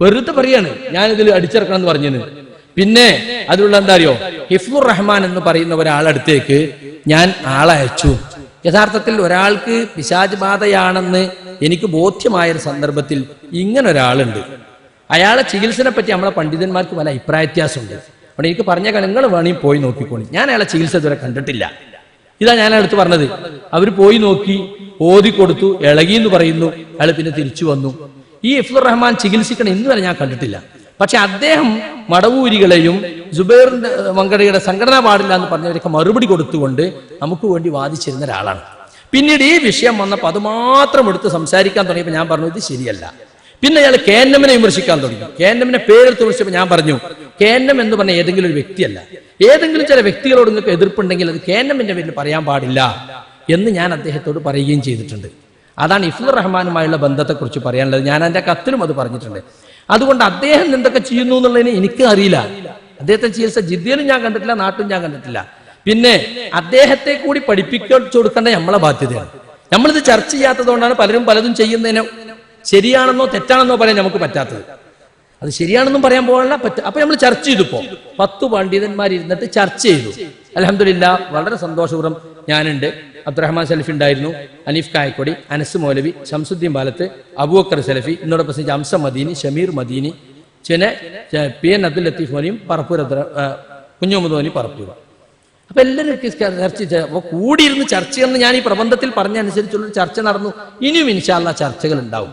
വെറുതെ പറയാണ് ഞാനിതിൽ അടിച്ചിറക്കണം എന്ന് പറഞ്ഞത് പിന്നെ അതിലുള്ള എന്താ അറിയോ? ഹിഫ്ലുർ റഹ്മാൻ എന്ന് പറയുന്ന ഒരാളടുത്തേക്ക് ഞാൻ ആളയച്ചു. യഥാർത്ഥത്തിൽ ഒരാൾക്ക് പിശാജ് ബാധയാണെന്ന് എനിക്ക് ബോധ്യമായ ഒരു സന്ദർഭത്തിൽ ഇങ്ങനെ ഒരാളുണ്ട് അയാളെ ചികിത്സനെ പറ്റി നമ്മളെ പണ്ഡിതന്മാർക്ക് പല അഭിപ്രായ വ്യത്യാസമുണ്ട് അവിടെ എനിക്ക് പറഞ്ഞ നിങ്ങൾ വേണമെങ്കിൽ പോയി നോക്കിക്കോളി. ഞാൻ അയാളെ ചികിത്സ ഇതുവരെ കണ്ടിട്ടില്ല. ഇതാ ഞാൻ അടുത്ത് പറഞ്ഞത്. അവർ പോയി നോക്കി ഓതി കൊടുത്തു ഇളകി എന്ന് പറയുന്നു. അയാൾ പിന്നെ തിരിച്ചു വന്നു. ഈ ഇഫ്ലുർ റഹ്മാൻ ചികിത്സിക്കണം ഇന്ന് വരെ ഞാൻ കണ്ടിട്ടില്ല. പക്ഷെ അദ്ദേഹം മടവൂരികളെയും ജുബൈറിന്റെ മങ്കടയുടെ സംഘടന പാടില്ല എന്ന് പറഞ്ഞവരൊക്കെ മറുപടി കൊടുത്തുകൊണ്ട് നമുക്ക് വേണ്ടി വാദിച്ചിരുന്ന ഒരാളാണ്. പിന്നീട് ഈ വിഷയം വന്നപ്പോൾ അത് മാത്രം എടുത്ത് സംസാരിക്കാൻ തുടങ്ങിയപ്പോൾ ഞാൻ പറഞ്ഞു ഇത് ശരിയല്ല. പിന്നെ അയാൾ കേന്നമിനെ വിമർശിക്കാൻ തുടങ്ങി. കേന്നമിനെ പേരെടുത്ത് വിമർശിച്ചപ്പോൾ ഞാൻ പറഞ്ഞു കേന്നം എന്ന് പറഞ്ഞ ഏതെങ്കിലും ഒരു വ്യക്തിയല്ല. ഏതെങ്കിലും ചില വ്യക്തികളോട് നിങ്ങൾക്ക് എതിർപ്പുണ്ടെങ്കിൽ അത് കേന്നമിന്റെ പേരിൽ പറയാൻ പാടില്ല എന്ന് ഞാൻ അദ്ദേഹത്തോട് പറയുകയും ചെയ്തിട്ടുണ്ട്. അതാണ് ഇഫ്ലുർ റഹ്മാനുമായുള്ള ബന്ധത്തെക്കുറിച്ച് പറയാനുള്ളത്. ഞാൻ എന്റെ കത്തിലും അത് പറഞ്ഞിട്ടുണ്ട്. അതുകൊണ്ട് അദ്ദേഹം എന്തൊക്കെ ചെയ്യുന്നു എന്നുള്ളതിന് എനിക്ക് അറിയില്ല. അദ്ദേഹത്തെ ചികിത്സ ജിദ്ദയിലും ഞാൻ കണ്ടിട്ടില്ല നാട്ടിലും ഞാൻ കണ്ടിട്ടില്ല. പിന്നെ അദ്ദേഹത്തെ കൂടി പഠിപ്പിച്ചു കൊടുക്കേണ്ട നമ്മളെ ബാധ്യതയാണ്. നമ്മളിത് ചർച്ച ചെയ്യാത്തതുകൊണ്ടാണ് പലരും പലതും ചെയ്യുന്നതിന് ശരിയാണെന്നോ തെറ്റാണെന്നോ പറയാൻ നമുക്ക് പറ്റാത്തത്. അത് ശരിയാണെന്നും പറയാൻ പോകാനുള്ള പറ്റ അപ്പൊ നമ്മൾ ചർച്ച ചെയ്തുപ്പോ പത്ത് പണ്ഡിതന്മാർ ഇരുന്നിട്ട് ചർച്ച ചെയ്തു. അലഹമില്ല വളരെ സന്തോഷപൂർവം ഞാനുണ്ട്. അബ്ദുറഹ്മാൻ സലഫി ഉണ്ടായിരുന്നു അനീഫ് കായക്കൊടി അനസ് മൗലവി ഷംസുദ്ദീൻ ബാലത്ത് അബൂക്കർ സലഫി എന്നോട് പ്രസംഗിച്ച അംസ മദീനി ഷമീർ മദീനി പിന്നെ ചെ- പി എൻ അബ്ദുൽ ലത്തീഫ് മോനിയും പറപ്പൂർ കുഞ്ഞുമുദ് മോനി പറപ്പൂർ. അപ്പൊ എല്ലാവരും ചർച്ച അപ്പൊ കൂടിയിരുന്ന് ചർച്ച എന്ന് ഞാൻ ഈ പ്രബന്ധത്തിൽ പറഞ്ഞ അനുസരിച്ചുള്ള ചർച്ച നടന്നു. ഇനിയും ഇൻഷാല്ല ചർച്ചകൾ ഉണ്ടാവും.